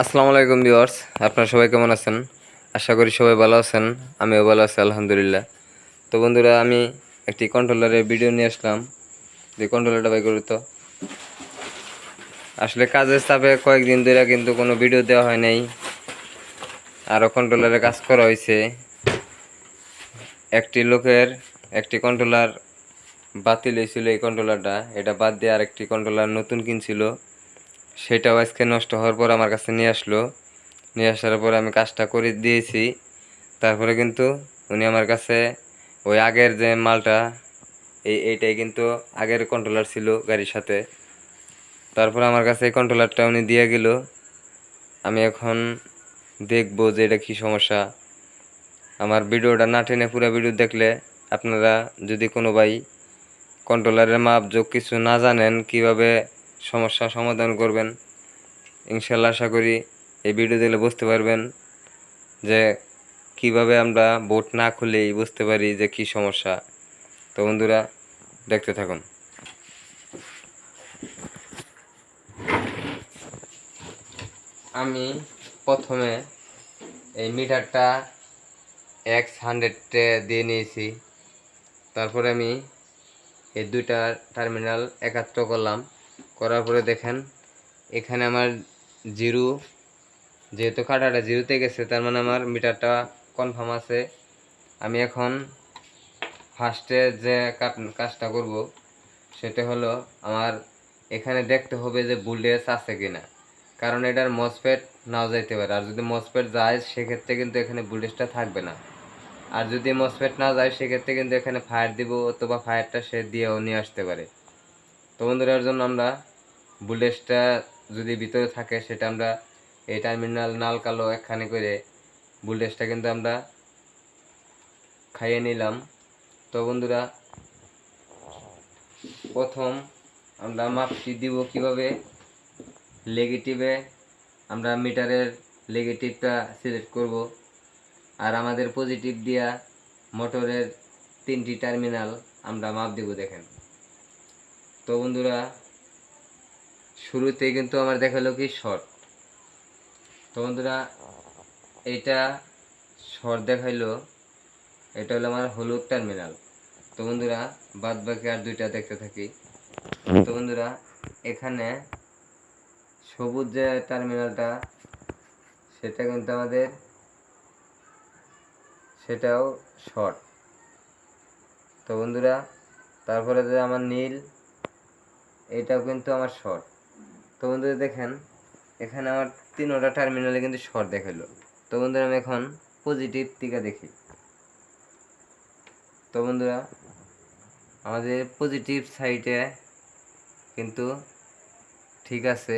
আসসালামু আলাইকুম ভিউয়ার্স, আপনারা সবাই কেমন আছেন? আশা করি সবাই ভালো আছেন, আমিও ভালো আছি, আলহামদুলিল্লাহ। তো বন্ধুরা, আমি একটি কন্ট্রোলারের ভিডিও নিয়ে আসলাম। যে কন্ট্রোলারটা বাই করি তো। আসলে কাজের চাপে কয়েকদিন ধরে কিন্তু কোনো ভিডিও দেওয়া হয় নাই। আরও কন্ট্রোলারে কাজ করা হয়েছে। একটি লোকের একটি কন্ট্রোলার বাতিল হয়েছিল এই কন্ট্রোলারটা এটা বাদ দিয়ে আরেকটি কন্ট্রোলার নতুন কিনছিল। সেটাও আজকে নষ্ট হওয়ার পর আমার কাছে নিয়ে আসলো। নিয়ে আসার পর আমি কাজটা করে দিয়েছি। তারপরে কিন্তু উনি আমার কাছে ওই আগের যে মালটা, এই এইটাই কিন্তু আগের কন্ট্রোলার ছিল গাড়ির সাথে। তারপর আমার কাছে এই কন্ট্রোলারটা উনি দিয়ে গেল। আমি এখন দেখব যে এটা কী সমস্যা। আমার ভিডিওটা না টেনে পুরো ভিডিও দেখলে আপনারা যদি কোনো ভাই কন্ট্রোলারের মাপ যোগ কিছু না জানেন, কীভাবে সমস্যা সমাধান করবেন। ইনশাল্লাহ আশা করি এই ভিডিও দেখলে বুঝতে পারবেন যে কীভাবে আমরা বোট না খুলেই বুঝতে পারি যে কি সমস্যা। তো বন্ধুরা, দেখতে থাকুন। আমি প্রথমে এই মিটারটা এক্স হান্ড্রেডে দিয়ে নিয়েছি। তারপরে আমি এই দুইটা টার্মিনাল একাত্র করলাম। করার পরে দেখেন, এখানে আমার জিরো, যেহেতু কাটাটা জিরোতে গেছে, তার মানে আমার মিটারটা কনফার্ম আছে। আমি এখন ফার্স্টে যে কাজটা করব, সেটা হলো আমার এখানে দেখতে হবে যে বুলডেস আছে কিনা। কারণ এটার মসপেট নাও যাইতে পারে। আর যদি মসপেট যায়, সেক্ষেত্রে কিন্তু এখানে বুলডেসটা থাকবে না। আর যদি মসপেট না যায়, সেক্ষেত্রে কিন্তু এখানে ফায়ার দিব, অথবা ফায়ারটা সে দিয়েও নিয়ে আসতে পারে। তো বন্ধুরা, এর জন্য আমরা বুলেটটা যদি ভিতরে থাকে, সেটা আমরা এই টার্মিনাল নাল কালো একখানে করে বুলেটটা কিন্তু আমরা খাইয়ে নিলাম। তো বন্ধুরা, প্রথম আমরা মাপটি দিব কীভাবে? নেগেটিভে আমরা মিটারের নেগেটিভটা সিলেক্ট করব। আর আমাদের পজিটিভ দিয়া মোটরের তিনটি টার্মিনাল আমরা মাপ দিব, দেখেন। তো বন্ধুরা, শুরুতেই কিন্তু আমার দেখাল কি শর্ট। তো বন্ধুরা এইটা শর্ট দেখাইলো, এটা হলো আমার হলুদ টার্মিনাল। তো বন্ধুরা, বাদ বাকি আর দুইটা দেখতে থাকি। তো বন্ধুরা, এখানে সবুজ যে টার্মিনালটা, সেটা কিন্তু আমাদের, সেটাও শর্ট। তো বন্ধুরা, তারপরে যে আমার নীল এটাও কিন্তু আমার শর্ট। তো বন্ধুরা দেখেন, এখানে আমার তিনোটা টার্মিনালে কিন্তু শর্ট দেখাল তো বন্ধুরা আমি এখন পজিটিভ টিকা দেখি। তো বন্ধুরা, আমাদের পজিটিভ সাইডে কিন্তু ঠিক আছে।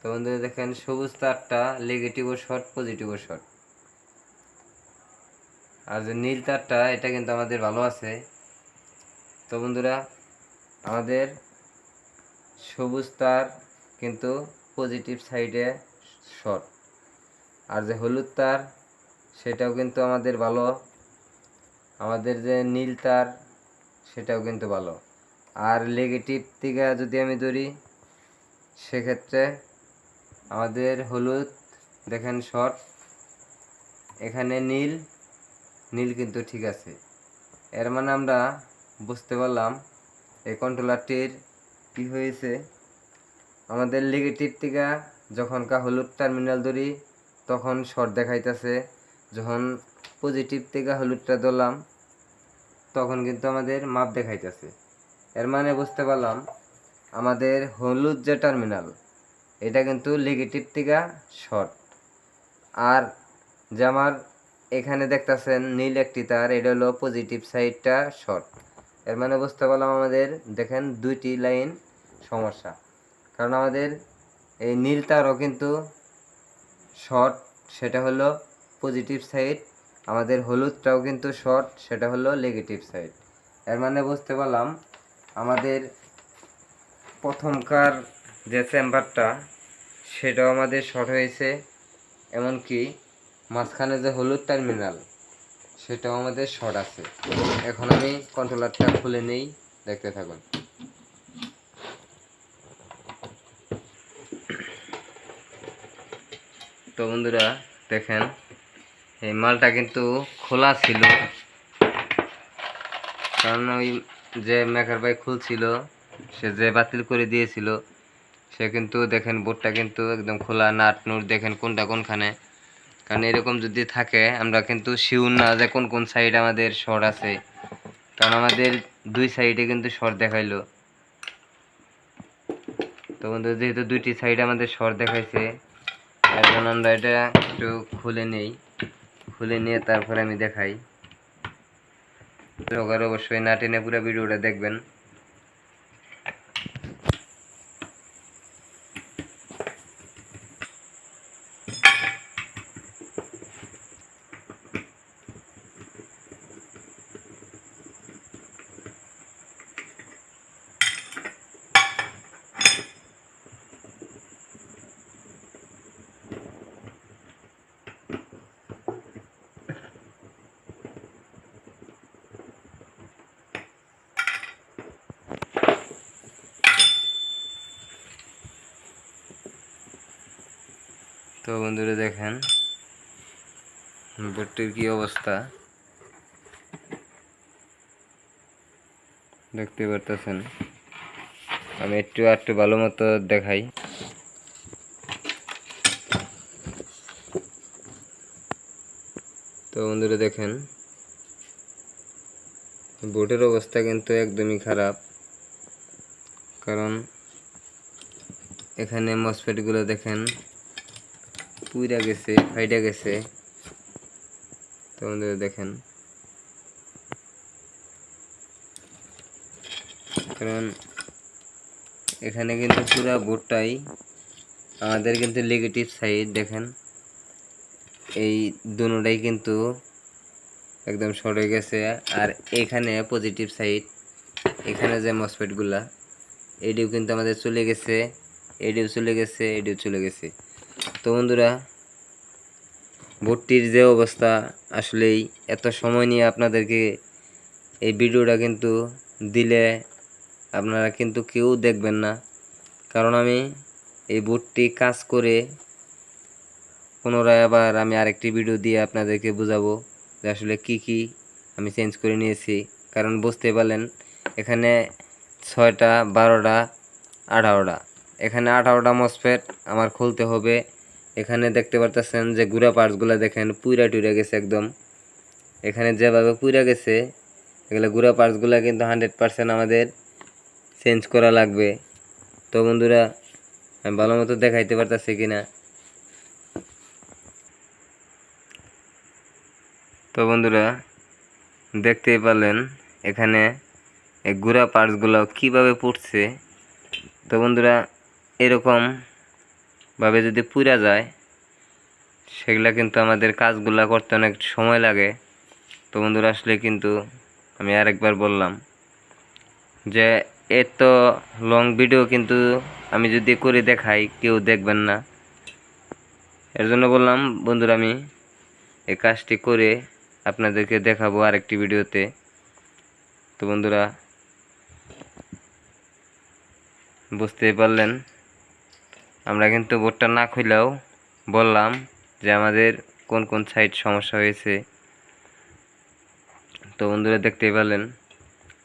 তো বন্ধুরা দেখেন, সবুজ তারটা নেগেটিভও শর্ট পজিটিভও শর্ট আর যে নীল তারটা, এটা কিন্তু আমাদের ভালো আছে। তো বন্ধুরা, আমাদের সবুজ তার কিন্তু পজিটিভ সাইডে শর্ট আর যে হলুদ তার, সেটাও কিন্তু আমাদের ভালো। আমাদের যে নীল তার, সেটাও কিন্তু ভালো। আর নেগেটিভ থেকে যদি আমি ধরি, সেক্ষেত্রে আমাদের হলুদ, দেখেন শর্ট এখানে নীল নীল কিন্তু ঠিক আছে। এর মানে আমরা বুঝতে পারলাম। এই কন্ট্রোলারটির কি হয়েছে? আমাদের নেগেটিভ থেকে যখন কা হলুদ টার্মিনাল ধরি, তখন শর্ট দেখাইতেছে। যখন পজিটিভ থেকে হলুদটা ধরলাম, তখন কিন্তু আমাদের মাপ দেখাইতেছে। এর মানে বুঝতে পারলাম, আমাদের হলুদ যে টার্মিনাল এটা কিন্তু নেগেটিভ থেকে শর্ট আর যে আমার এখানে দেখতেছেন নীল একটি তার, এটা হলো পজিটিভ সাইডটা শর্ট এর মানে বুঝতে পারলাম আমাদের, দেখেন দুইটি লাইন সমস্যা। কারণ আমাদের এই নীল তারও কিন্তু শর্ট সেটা হলো পজিটিভ সাইড আমাদের হলুদটাও কিন্তু শর্ট সেটা হলো নেগেটিভ সাইড এর মানে বুঝতে পারলাম আমাদের প্রথমকার যে চেম্বারটা সেটাও আমাদের শর্ট হয়েছে। এমনকি মাঝখানে যে হলুদ টার্মিনাল সেটাও আমাদের শর্ট আছে। এখন আমি কন্ট্রোলারটা খুলে নেই, দেখতে থাকুন। তো বন্ধুরা, দেখেন, এই মালটা কিন্তু খোলা ছিল। কারণ ওই যে মেকার বাইক খুলছিল, সে যে বাতিল করে দিয়েছিল, সে কিন্তু দেখেন বোর্ডটা কিন্তু একদম খোলা, নাট নুট দেখেন কোনটা কোনখানে। কারণ এরকম যদি থাকে, আমরা কিন্তু শিউর না যে কোন কোন সাইড আমাদের শর্ট আছে। কারণ আমাদের দুই সাইডে কিন্তু শর্ট দেখাইলো। তো বন্ধু, যেহেতু দুইটি সাইড আমাদের শর্ট দেখাইছে, এখন আমরা এটা একটু খুলে নেই। খুলে নিয়ে তারপরে আমি দেখাই। অবশ্যই না টেনে পুরো ভিডিওটা দেখবেন। তো বন্ধুরা দেখেন বোটটির কি অবস্থা? দেখতে পারতেছেন? আমি একটু একটু ভালো মতো দেখাই। তো বন্ধুরা দেখেন, বোটের অবস্থা কিন্তু একদমই খারাপ। কারণ এখানে মসফেটগুলো দেখেন পুইরা গেছে ফাইডা গেছে। তো বন্ধুরা দেখেন। কারণ এখানে কিন্তু পুরো বোটটাই, আমাদের কিন্তু নেগেটিভ সাইড দেখেন। এই দুটাই কিন্তু একদম সরে গেছে, আর এখানে পজিটিভ সাইড এখানে যে মসফেটগুলা এডিও কিন্তু আমাদের চলে গেছে এডিও চলে গেছে এডিও চলে গেছে। তো বন্ধুরা, ভর্তির যে অবস্থা আসলেই এত সময় নিয়ে আপনাদেরকে এই ভিডিওটা কিন্তু দিলে আপনারা কিন্তু কেউ দেখবেন না। কারণ আমি এই বোর্ডটি কাজ করে পুনরায় আবার আমি আরেকটি ভিডিও দিয়ে আপনাদেরকে বোঝাবো যে আসলে কি কি আমি চেঞ্জ করে নিয়েছি। কারণ বুঝতে পারলেন, এখানে ছয়টা, বারোটা, আঠারোটা। এখানে আঠারোটা মসফেট আমার খুলতে হবে। এখানে দেখতে পারতেছেন যে গুড়া পার্টসগুলো দেখেন পুইরা টুইরা গেছে একদম। এখানে যেভাবে পুইরা গেছে, এগুলো গুড়া পার্টসগুলো কিন্তু হান্ড্রেড পার্সেন্ট আমাদের চেঞ্জ করা লাগবে। তো বন্ধুরা, আমি ভালো মতো দেখাইতে পারতেছি কিনা? তো বন্ধুরা, দেখতেই পারলেন এখানে এই গুড়া পার্টসগুলো কীভাবে পড়ছে। তো বন্ধুরা, এরকম ভাবে যদি পুরা যায়, সেগুলা কিন্তু আমাদের কাজগুলা করতে অনেক সময় লাগে। তো বন্ধুরা, আসলে কিন্তু আমি আরেকবার বললাম যে, এত লং ভিডিও কিন্তু আমি যদি করে দেখাই, কেউ দেখবেন না। এর জন্য বললাম, বন্ধুরা, আমি এই কাজটি করে আপনাদেরকে দেখাবো আরেকটি ভিডিওতে। তো বন্ধুরা, বুঝতেই পারলেন আমরা কিন্তু বোর্ডটা না খুলেও বললাম যে আমাদের কোন কোন সাইড সমস্যা হয়েছে। তো বন্ধুরা দেখতেই পেলেন,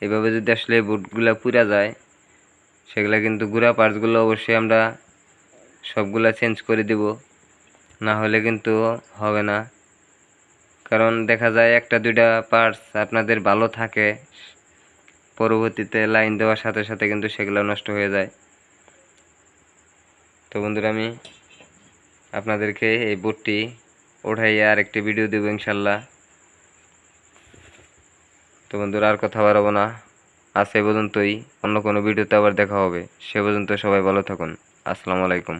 এভাবে যদি আসলে বোর্ডগুলো পুরা যায়, সেগুলো কিন্তু গুড়া পার্টসগুলো অবশ্যই আমরা সবগুলা চেঞ্জ করে দেব, না হলে কিন্তু হবে না। কারণ দেখা যায় একটা দুইটা পার্টস আপনাদের ভালো থাকে, পরবর্তীতে লাইন দেওয়ার সাথে সাথে কিন্তু সেগুলো নষ্ট হয়ে যায়। তো বন্ধুরা, আমি আপনাদেরকে এই বোটটি ওঠাইয়া আর একটি ভিডিও দেবো ইনশাল্লাহ। তো বন্ধুরা, আর কথা বাড়াবো না। আজ এ পর্যন্তই। অন্য কোনো ভিডিওতে আবার দেখা হবে। সে পর্যন্ত সবাই ভালো থাকুন। আসসালামু আলাইকুম।